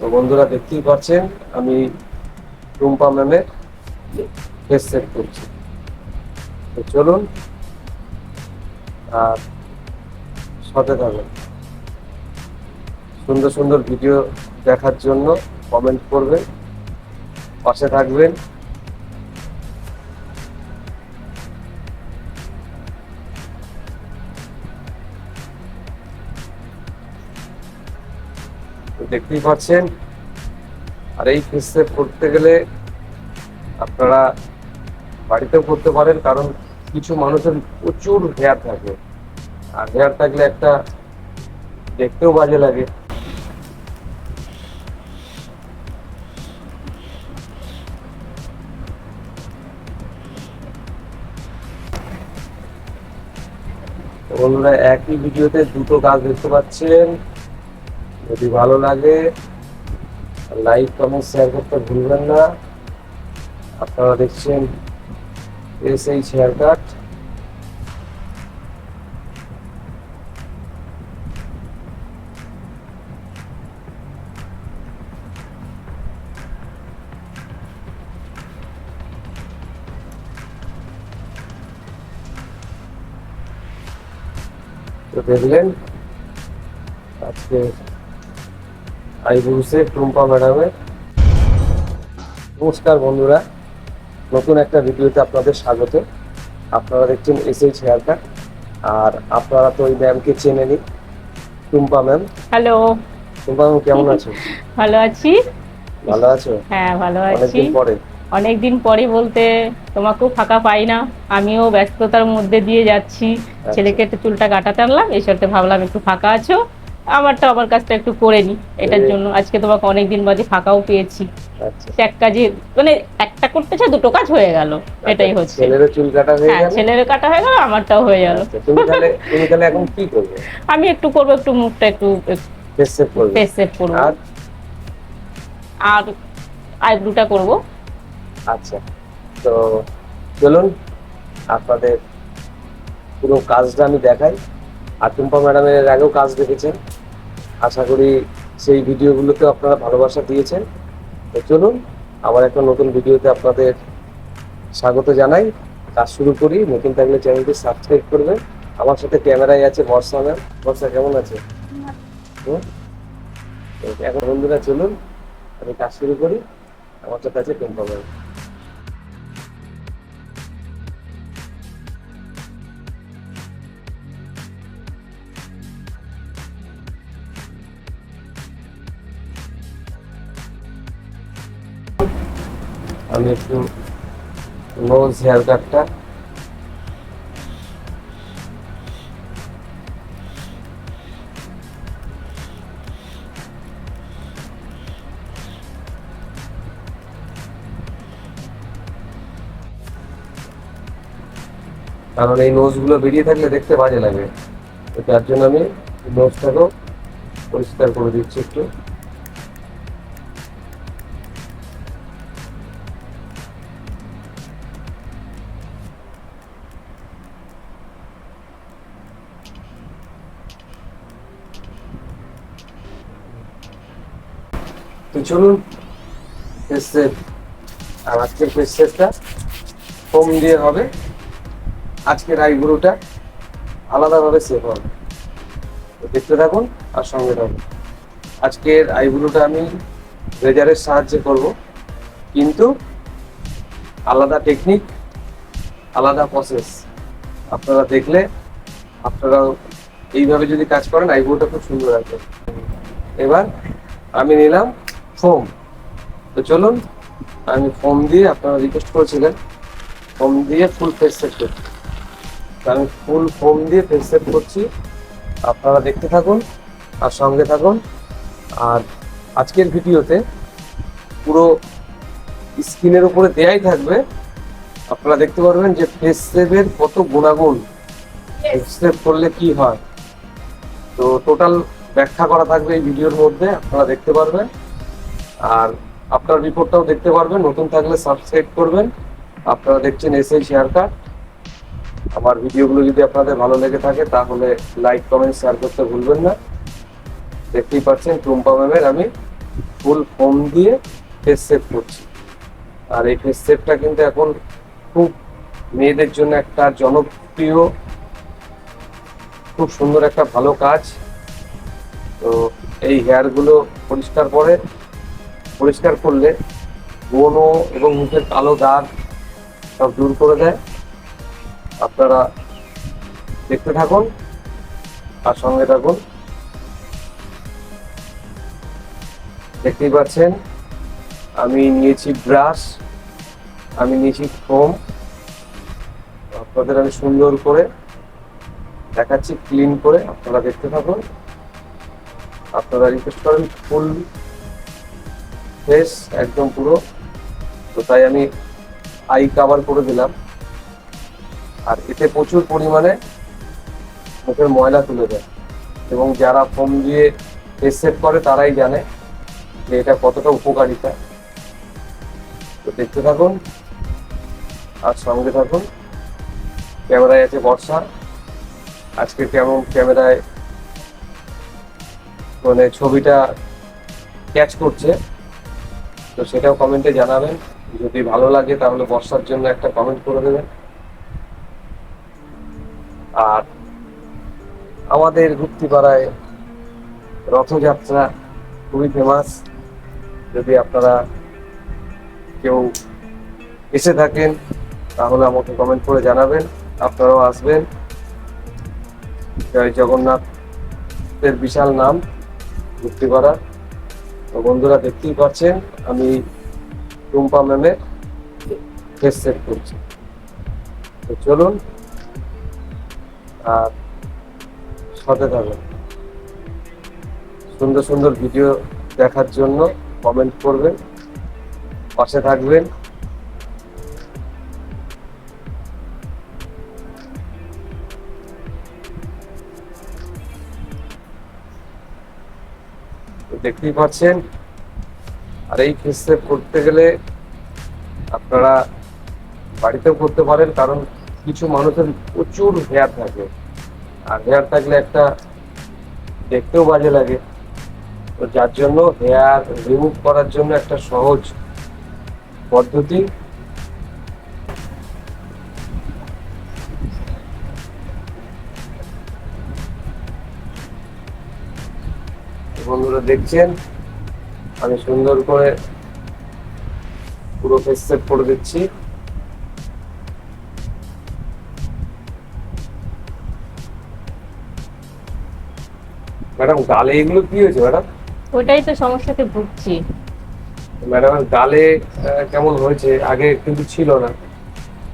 তো বন্ধুরা দেখতেই পাচ্ছেন, আমি রুম্পা ম্যামের ফেস সেট করছি। তো চলুন, আর সাথে থাকুন। সুন্দর সুন্দর ভিডিও দেখার জন্য কমেন্ট করবেন, পাশে থাকবেন। দেখতেই পাচ্ছেন। আর এই ফেস করতে গেলে আপনারা বাড়িতেও করতে পারেন, কারণ কিছু মানুষের প্রচুর হেয়ার থাকে। আর হেয়ার থাকলে একটা দেখতেও বাজে লাগে। বন্ধুরা, একই ভিডিওতে দুটো কাজ দেখতে পাচ্ছেন। যদি ভালো লাগে লাইক কমেন্ট শেয়ার করতে ভুলবেন না। আপনারা দেখছেন এস এইচ হেয়ার কাট তো দেখলেন, আজকে আইবুসে টুম্পা ম্যাডামের। নমস্কার বন্ধুরা নতুন একটা ভিডিওতে আপনাদের স্বাগত। আপনারা দেখছেন এস এইচ হেয়ার কাট আর আপনারা তো ওই ম্যামকে চেনেনি Tumpa ma'am hello Tumpa ma'am কেমন আছো? ভালো আছি। ভালো আছো? হ্যাঁ ভালো আছি। অনেকদিন পরে। অনেকদিন পরে বলতে তোমাকেও ফাঁকা পাই না। আমিও ব্যস্ততার মধ্যে দিয়ে যাচ্ছি। আচ্ছা। ছেলেকে একটু চুলটা কাটাতে আনলাম এই সত্যি ভাবলাম একটু ফাঁকা আছো। আমারটা আমার কাজটা একটু করে নি এটার জন্য। আজকে তোমাকে অনেকদিন বাদে ফাঁকাও পেয়েছি। আচ্ছা। এক কাজে মানে একটা করতেছে দুটো কাজ হয়ে গেল এটাই হচ্ছে। ছেলেরও চুল কাটা হয়ে হ্যাঁ গেল? ছেলের কাটা হয়ে গেল আমারটাও হয়ে গেল। আচ্ছা, তুমি তাহলে তুমি তাহলে এখন কি করবে? আমি একটু করব একটু মুখটা একটু ফেস করবে। ফেস করব। আর? আর আইব্রুটা করব। আচ্ছা তো চলুন আপনাদের পুরো কাজটা আমি দেখাই। আর টুম্পা ম্যাডামের আগেও কাজ দেখেছেন। আশা করি সেই ভিডিওগুলোতে আপনারা ভালোবাসা দিয়েছেন। তো চলুন আবার একটা নতুন ভিডিওতে আপনাদের স্বাগত জানাই। কাজ শুরু করি। নতুন থাকলে চ্যানেলটি সাবস্ক্রাইব করবেন। আমার সাথে ক্যামেরায় আছে বর্ষা ম্যাম। বর্ষা কেমন আছে? এখন বন্ধুরা চলুন আমি কাজ শুরু করি। আমার সাথে আছে টুম্পা ম্যাম। আমি একটু নোজ হেয়ার কাটটা কারণ এই নোজগুলো বেরিয়ে থাকলে দেখতে বাজে লাগে। তো তার জন্য আমি নোজটাকেও পরিষ্কার করে দিচ্ছি একটু। চলুন আর আজকের সেটটা ফোম দিয়ে হবে। আজকের আইব্রোটা আলাদাভাবে সেভ হবে। দেখতে থাকুন আর সঙ্গে থাকুন। আজকের আইব্রোটা আমি রেজারের সাহায্যে করব। কিন্তু আলাদা টেকনিক আলাদা প্রসেস আপনারা দেখলে আপনারা এইভাবে যদি কাজ করেন আইব্রোটা খুব সুন্দর আছে এবার আমি নিলাম ফোম তো চলুন, আমি ফোম দিয়ে আপনারা রিকোয়েস্ট করেছিলেন ফোম দিয়ে ফুল ফেস সেট করছি আমি ফুল ফোম দিয়ে ফেস সেট করছি। আপনারা দেখতে থাকুন আর সঙ্গে থাকুন। আর আজকের ভিডিওতে পুরো স্ক্রিনের উপরে দেয়াই থাকবে। আপনারা দেখতে পারবেন যে ফেস সেভের কত গুণাগুণ সেভ করলে কি হয়। তো টোটাল ব্যাখ্যা করা থাকবে এই ভিডিওর মধ্যে, আপনারা দেখতে পারবেন। আর আপনার রিপোর্টটাও দেখতে পারবেন, নতুন থাকলে সাবস্ক্রাইব করবেন। আপনারা দেখছেন এস এই শেয়ার কার্ড আমার ভিডিওগুলো যদি আপনাদের ভালো লেগে থাকে, তাহলে লাইক কমেন্ট শেয়ার করতে ভুলবেন না। দেখতেই পাচ্ছেন টুম্পা ম্যামের আমি ফুল ফোম দিয়ে ফেস সেভ করছি। আর এই ফেস সেভটা কিন্তু এখন খুব মেয়েদের জন্য একটা জনপ্রিয়, খুব সুন্দর একটা ভালো কাজ। তো এই হেয়ারগুলো পরিষ্কার করে পরিষ্কার করলে ব্রণ এবং মুখের কালো দাগ সব দূর করে দেয়। আপনারা দেখতে থাকুন আর সঙ্গে থাকুন। দেখতেই পাচ্ছেন, আমি নিয়েছি ব্রাশ, আমি নিয়েছি ফোম। আপনাদের আমি সুন্দর করে দেখাচ্ছি, ক্লিন করে আপনারা দেখতে থাকুন। আপনারা রিকোয়েস্ট করেন ফুল ফেস একদম পুরো। তো তাই আমি আই কাভার করে দিলাম। আর এতে প্রচুর পরিমাণে মুখের ময়লা তুলে দেয়। এবং যারা ফোম দিয়ে ফেস সেট করে, তারাই জানে যে এটা কতটা উপকারিতা। তো দেখতে থাকুন, আর সঙ্গে থাকুন। ক্যামেরায় আছে বর্ষা। আজকে কেমন ক্যামেরায় মানে ছবিটা ক্যাচ করছে। তো সেটাও কমেন্টে জানাবেন। যদি ভালো লাগে তাহলে বর্ষার জন্য একটা কমেন্ট করে দেবেন। আর আমাদের গুপ্তিপাড়ায় রথযাত্রা খুবই ফেমাস যদি আপনারা কেউ এসে থাকেন, তাহলে আমাকে কমেন্ট করে জানাবেন। আপনারাও আসবেন। জয় জগন্নাথের বিশাল নাম মুক্তিপাড়া তো বন্ধুরা দেখতেই পাচ্ছেন, আমি টুম্পা ম্যামের ফেস সেট করছি। তো চলুন, আর সাথে থাকুন। সুন্দর সুন্দর ভিডিও দেখার জন্য কমেন্ট করবেন, পাশে থাকবেন। দেখতেই পাচ্ছেন। আর এই ফেস করতে গেলে আপনারা বাড়িতেও করতে পারেন, কারণ কিছু মানুষের প্রচুর হেয়ার থাকে। আর হেয়ার থাকলে একটা দেখতেও বাজে লাগে। তো যার জন্য হেয়ার রিমুভ করার জন্য একটা সহজ পদ্ধতি দেখছেন? আমি সুন্দর করে পুরো ফেস সেট করে দিচ্ছি। ম্যাডাম গালে এগুলো কি হয়েছে ম্যাডাম? ওটাই তো সমস্যাতে ভুগছি। ম্যাডামের গালে কেমন হয়েছে? আগে কিন্তু ছিল না।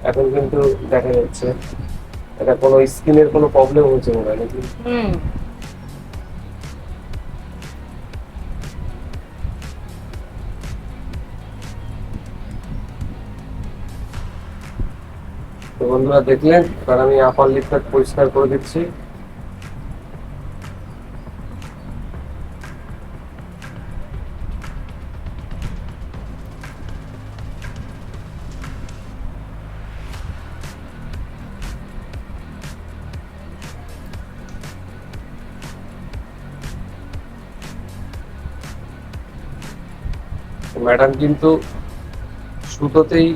এখন কিন্তু দেখা যাচ্ছে। এটা কোনো স্কিনের কোনো প্রবলেম হয়েছে মনে হয় নাকি? হুম। তো বন্ধুরা দেখলেন, এবার আমি আপার লিপটা পরিষ্কার করে দিচ্ছি। ম্যাডাম কিন্তু সুতোতেই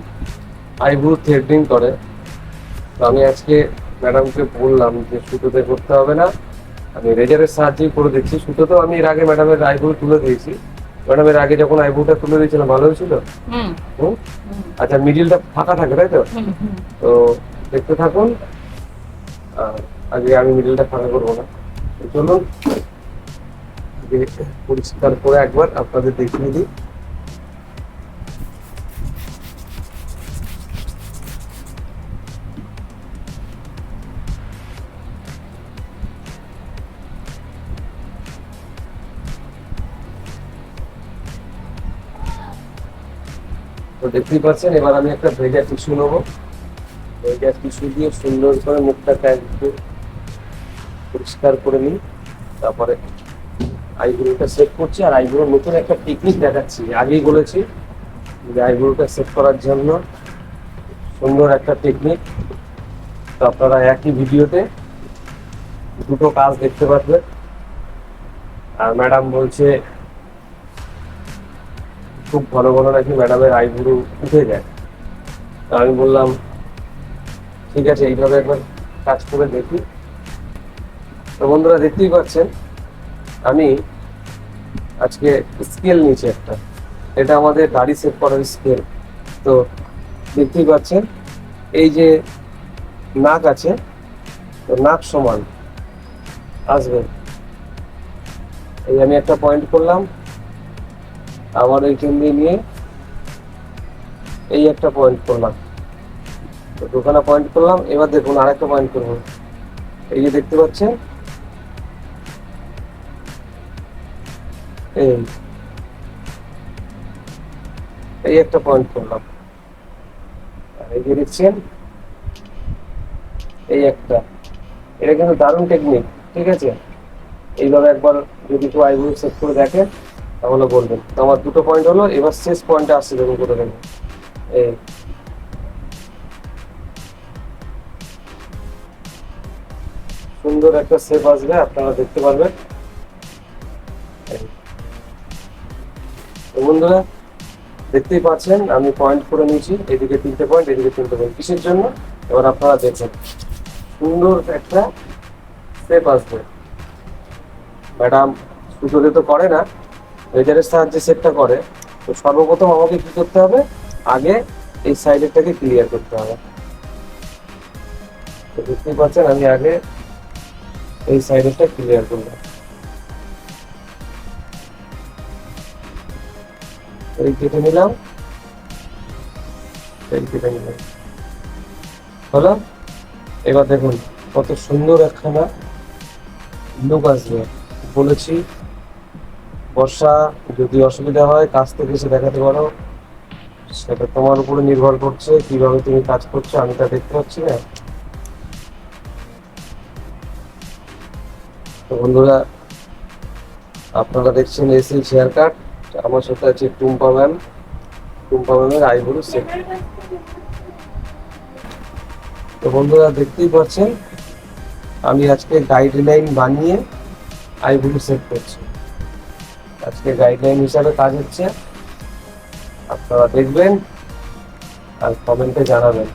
আইব্রো থ্রেডিং করে। তো আমি আজকে ম্যাডামকে বললাম যে সুতোতে করতে হবে না। আমি রেজারের সাহায্যেই করে দিচ্ছি। সুতোতেও আমি এর আগে ম্যাডামের আইব্রো তুলে দিয়েছি। ম্যাডামের আগে যখন আইব্রোটা তুলে দিয়েছিলাম ভালো হয়েছিল? আচ্ছা মিডিলটা ফাঁকা থাকে তাই তো। তো দেখতে থাকুন। আগে আমি মিডিলটা ফাঁকা করব না। তো চলুন পরিষ্কার করে একবার আপনাদের দেখিয়ে দিই। তো দেখতেই পাচ্ছেন, এবার আমি একটা ভেজা টিস্যু নেব। ভেজা টিস্যু দিয়ে সুন্দর করে মুখটাকে একটু পরিষ্কার করে নিই। তারপরে আইব্রোটা সেট করছি, আর আইব্রোর নতুন একটা টেকনিক দেখাচ্ছি। আগেই বলেছি যে আইব্রোটা সেট করার জন্য সুন্দর একটা টেকনিক তো আপনারা একই ভিডিওতে দুটো কাজ দেখতে পারবেন। আর ম্যাডাম বলছে খুব ঘন ঘন নাকি ম্যাডামের আইব্রু উঠে যায়। তা আমি বললাম, ঠিক আছে, এইভাবে একবার কাজ করে দেখি। তো বন্ধুরা, দেখতেই পাচ্ছেন, আমি আজকে স্কেল নিয়েছি একটা। এটা আমাদের দাড়ি সেট করার স্কেল। তো দেখতেই পাচ্ছেন, এই যে নাক আছে, তো নাক সমান। আসবে। এই আমি একটা পয়েন্ট করলাম আবার এইখান দিয়ে নিয়ে এই একটা পয়েন্ট করলাম। দুখানা পয়েন্ট করলাম, এবার দেখুন আরেকটা পয়েন্ট করব। এই যে দেখতে পাচ্ছেন, এই এই একটা পয়েন্ট করলাম। এই যে দেখছেন, এই একটা। এটা কিন্তু দারুণ টেকনিক ঠিক আছে? এইভাবে একবার যদি কেউ আইব্রো সেট করে দেখেন তাহলে বলবেন। তো আমার দুটো পয়েন্ট হলো, এবার শেষ পয়েন্টে আসছে দেখুন করে দেখুন এই। সুন্দর একটা শেপ আসবে, আপনারা দেখতে পারবেন। বন্ধুরা, দেখতেই পাচ্ছেন, আমি পয়েন্ট করে নিয়েছি, এদিকে তিনটে পয়েন্ট এদিকে তিনটে পয়েন্ট কিসের জন্য? এবার আপনারা দেখুন। সুন্দর একটা শেপ আসবে। ম্যাডাম সুতোতে তো করে না। লেজারের সাহায্যে সেটটা করে। তো সর্বপ্রথম আমাকে কি করতে হবে? আগে এই সাইডেরটাকে ক্লিয়ার করতে হবে। তো দেখতেই পাচ্ছেন, আমি আগে এই সাইডেরটা ক্লিয়ার করব এই কেটে নিলাম। এই কেটে নিলাম। হলো? এবার দেখুন, কত সুন্দর একখানা লুক আসবে। বলেছি বর্ষা, যদি অসুবিধা হয়, কাজ থেকে এসে দেখাতে পারো। সেটা তোমার উপরে নির্ভর করছে, কীভাবে তুমি কাজ করছ, আমি তা দেখতে পাচ্ছি না। তো বন্ধুরা, আপনারা দেখছেন এসি শেয়ার কাট আমার সাথে আছে টুম্পা ম্যাম। টুম্পা ম্যামের আইবুড়ো সেট। তো বন্ধুরা, দেখতেই পাচ্ছেন, আমি আজকে গাইডলাইন বানিয়ে আইবুড়ো সেট করছি। আজকে গাইডলাইন হিসাবে কাজ হচ্ছে। আপনারা দেখবেন আর কমেন্টে জানাবেন।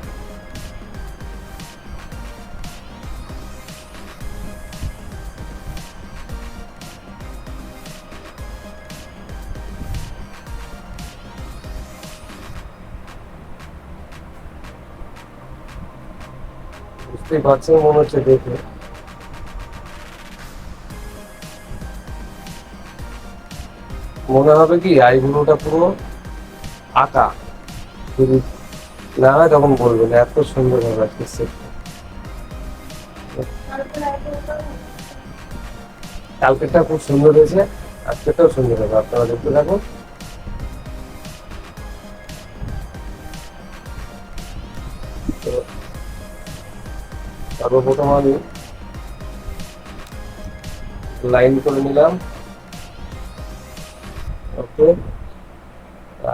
বুঝতেই পারছেন মনে হচ্ছে দেখে। মনে হবে কি আই আইগুলোটা পুরো আঁকা। যদি না হয় তখন বলবেন, এত সুন্দর হবে আজকে সেটটা কালকেরটা খুব সুন্দর হয়েছে, আজকেরটাও সুন্দর হবে, আপনারা দেখতে থাকুন। সর্বপ্রথম আমি লাইন করে নিলাম। ওকে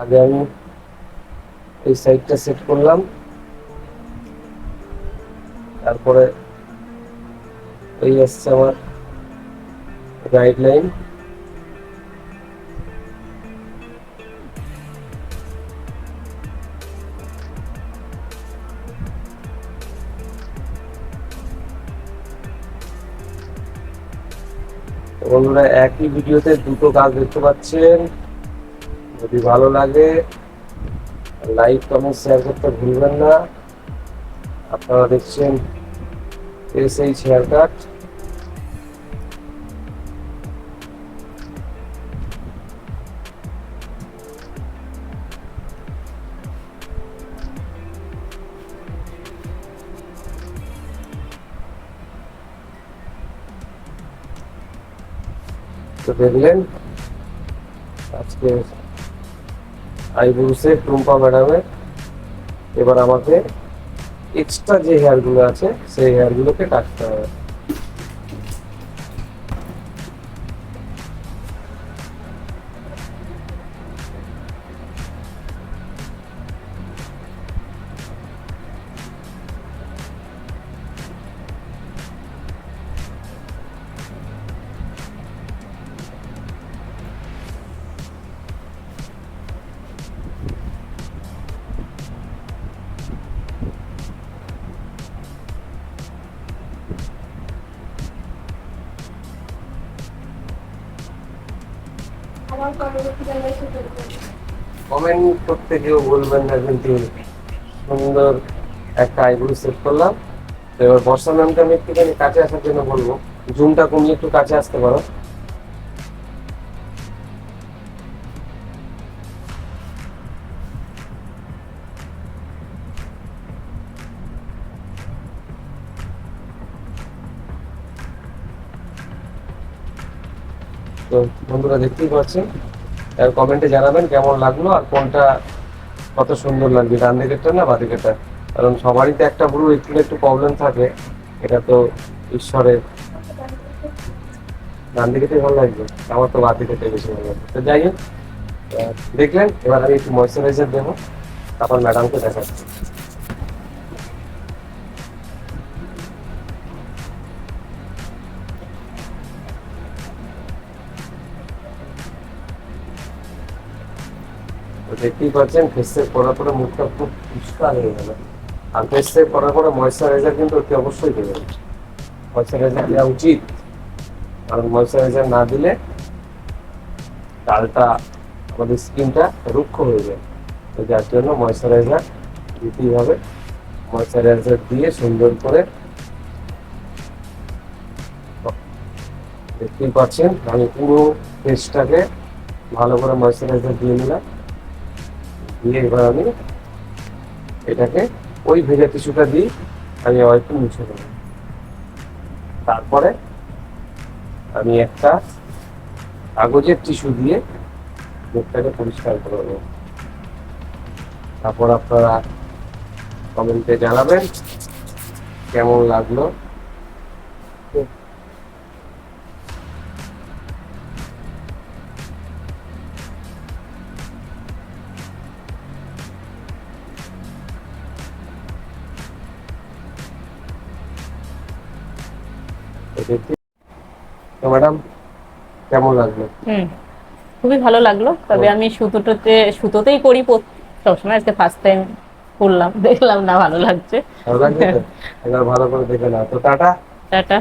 আগে আমি এই সাইডটা সেট করলাম। তারপরে এই আসছে আমার গাইডলাইন বন্ধুরা, একই ভিডিওতে দুটো কাজ দেখতে পাচ্ছেন। যদি ভালো লাগে লাইক কমেন্ট শেয়ার করতে ভুলবেন না। আপনারা দেখছেন এস এইচ হেয়ার কাট তো দেখলেন, আজকে আইবুসে টুম্পা ম্যাডামের। এবার আমাকে এক্সট্রা যে হেয়ারগুলো আছে সেই হেয়ারগুলোকে কাটতে হবে। কমেন্ট করতে কেউ বলবেন না, কিন্তু সুন্দর একটা আইব্রো সেট করলাম। তো এবার বর্ষা ম্যামকে আমি একটুখানি কাছে আসার জন্য বলব। জুমটা কমিয়ে একটু কাছে আসতে পারো। তো বন্ধুরা দেখতেই পাচ্ছেন। আর কমেন্টে জানাবেন কেমন লাগল আর কোনটা কত সুন্দর লাগবে। ডান দিকেরটা না বা দিকেরটা? কারণ সবারই তো একটা ব্রু একটু একটু প্রবলেম থাকে। এটা তো ঈশ্বরের। ডান দিকেটাই ভালো লাগবে। আমার তো বাঁ দিকেটাই বেশি ভালো লাগবে। তো যাই হোক দেখলেন, এবার আমি একটু ময়শ্চারাইজার দেবো। তারপর ম্যাডামকে দেখাচ্ছি। দেখতেই পাচ্ছেন ফেসে পরার পরে মুখটা খুব পরিষ্কার হয়ে গেল। আর ফেসে পরার পরে ময়শ্চারাইজার কিন্তু অতি অবশ্যই দেবেন। ময়শ্চারাইজার দেওয়া উচিত। কারণ ময়শ্চারাইজার না দিলে ডালটা, আমাদের স্কিনটা রুক্ষ হয়ে যায়। তো যার জন্য ময়শ্চারাইজার দিতেই হবে। ময়শ্চারাইজার দিয়ে সুন্দর করে দেখতেই পাচ্ছেন, আমি পুরো ফেসটাকে ভালো করে ময়শ্চারাইজার দিয়ে নিলাম। দিয়ে এবার আমি এটাকে ওই ভেজা টিস্যুটা দিই আমি অল্প মুছে দেবো তারপরে আমি একটা কাগজের টিস্যু দিয়ে মুখটাকে পরিষ্কার করে দেবো তারপর আপনারা কমেন্টে জানাবেন কেমন লাগল। দেখতে তো ম্যাডাম কেমন লাগল? হুম খুবই ভালো লাগল। তবে আমি সুতোটাতে সুতোতেই করি সবসময় আজকে ফার্স্ট টাইম করলাম দেখলাম না ভালো লাগছে। ভালো করে দেখে নাও। তো টাটা। টাটা।